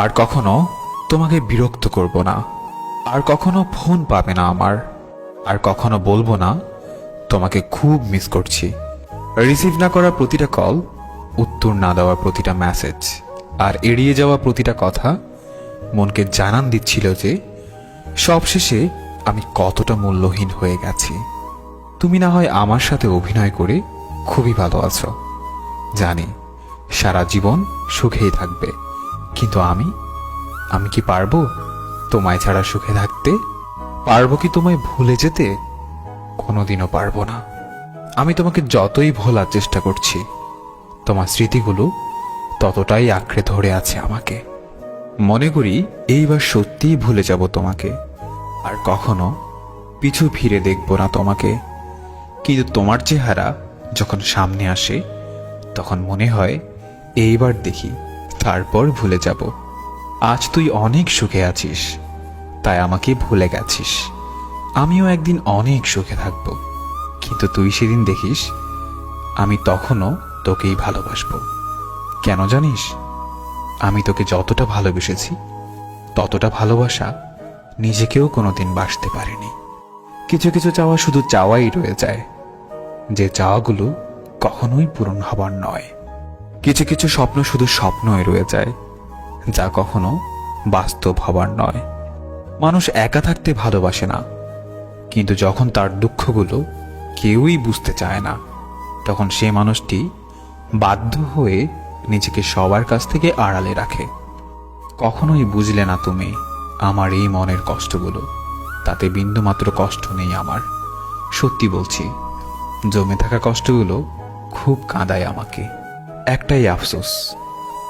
আর কখনো তোমাকে বিরক্ত করব না, আর কখনো ফোন পাবে না আমার, আর কখনো বলব না, তোমাকে খুব মিস করছি। রিসিভ না করা প্রতিটা কল উত্তর না দেওয়া প্রতিটা মেসেজ আর এড়িয়ে যাওয়া প্রতিটা কথা, মনকে জানান দিচ্ছিল যে, সবশেষে আমি কতটা মূল্যহীন হয়ে গেছি। তুমি না হয় আমার সাথে অভিনয় করে খুবই ভালো আছো। জানি সারা জীবন সুখেই থাকবে। কিন্তু আমি? আমি কি পারব তোমায় ছাড়া সুখে থাকতে? পারব কি তোমায় ভুলে যেতে? কোনোদিনও পারব না। আমি তোমাকে যতই ভোলার চেষ্টা করছি, তোমার স্মৃতিগুলো ততটাই আঁকড়ে ধরে আছে আমাকে। মনে করি এইবার সত্যিই ভুলে যাব তোমাকে, আর কখনো পিছু ফিরে দেখব না তোমাকে। কিন্তু তোমার চেহারা যখন সামনে আসে, তখন মনে হয় এইবার দেখি তারপর ভুলে যাব। আজ তুই অনেক সুখে আছিস, তাই আমাকে ভুলে গেছিস। আমিও একদিন অনেক সুখে থাকব। কিন্তু তুই সেদিন দেখিস, আমি তখনও তোকেই ভালোবাসব। কেন জানিস? আমি তোকে যতটা ভালোবেসেছি, ততটা ভালোবাসা নিজেকেও কোনোদিন বাসতে পারিনি। কিছু কিছু চাওয়া শুধু চাওয়াই রয়ে যায়, যে চাওয়াগুলো কখনোই পূরণ হবার নয়। কিছু কিছু স্বপ্ন শুধু স্বপ্নই রয়ে যায়, যা কখনো বাস্তব হবার নয়। মানুষ একা থাকতে ভালোবাসে না, কিন্তু যখন তার দুঃখগুলো কেউই বুঝতে চায় না, তখন সে মানুষটি বাধ্য হয়ে নিজেকে সবার কাছ থেকে আড়ালে রাখে। কখনোই বুঝলে না তুমি আমার এই মনের কষ্টগুলো, তাতে বিন্দুমাত্র কষ্ট নেই আমার। সত্যি বলছি, জমে থাকা কষ্টগুলো খুব কাঁদায় আমাকে। একটাই আফসোস,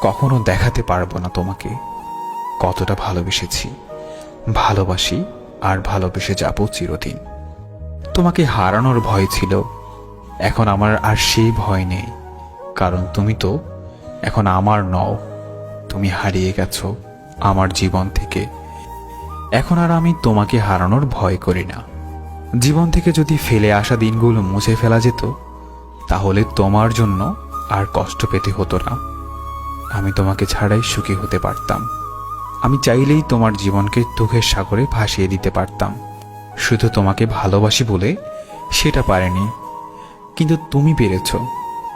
কখনো দেখাতে পারব না তোমাকে। কতটা ভালোবেসেছি, ভালোবাসি আর ভালোবেসে যাব চিরদিন। তোমাকে হারানোর ভয় ছিল, এখন আমার আর সেই ভয় নেই। কারণ তুমি তো এখন আমার নও, তুমি হারিয়ে গেছো আমার জীবন থেকে। এখন আর আমি তোমাকে হারানোর ভয় করি না। জীবন থেকে যদি ফেলে আসা দিনগুলো মুছে ফেলা যেত, তাহলে তোমার জন্য আর কষ্ট পেতে হতো না। আমি তোমাকে ছাড়াই সুখী হতে পারতাম। আমি চাইলেই তোমার জীবনকে দুঃখের সাগরে ভাসিয়ে দিতে পারতাম। শুধু তোমাকে ভালোবাসি বলে সেটা পারেনি। কিন্তু তুমি পেরেছ,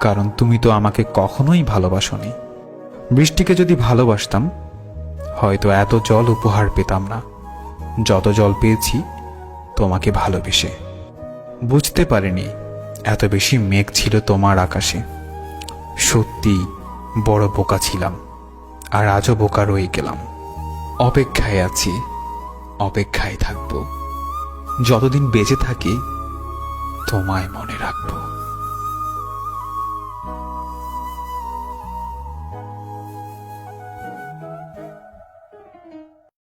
কারণ তুমি তো আমাকে কখনোই ভালোবাসনি। বৃষ্টিকে যদি ভালোবাসতাম, হয়তো এত জল উপহার পেতাম না। যত জল পেয়েছি, তোমাকে ভালোবেসে। বুঝতে পারিনি, এত বেশি মেঘ ছিল তোমার আকাশে। সত্যি বড় বোকা ছিলাম, আর আজও বোকা রয়ে গেলাম। অপেক্ষায় আছি, অপেক্ষায় থাকব। যতদিন বেঁচে থাকি, তোমায় মনে রাখব।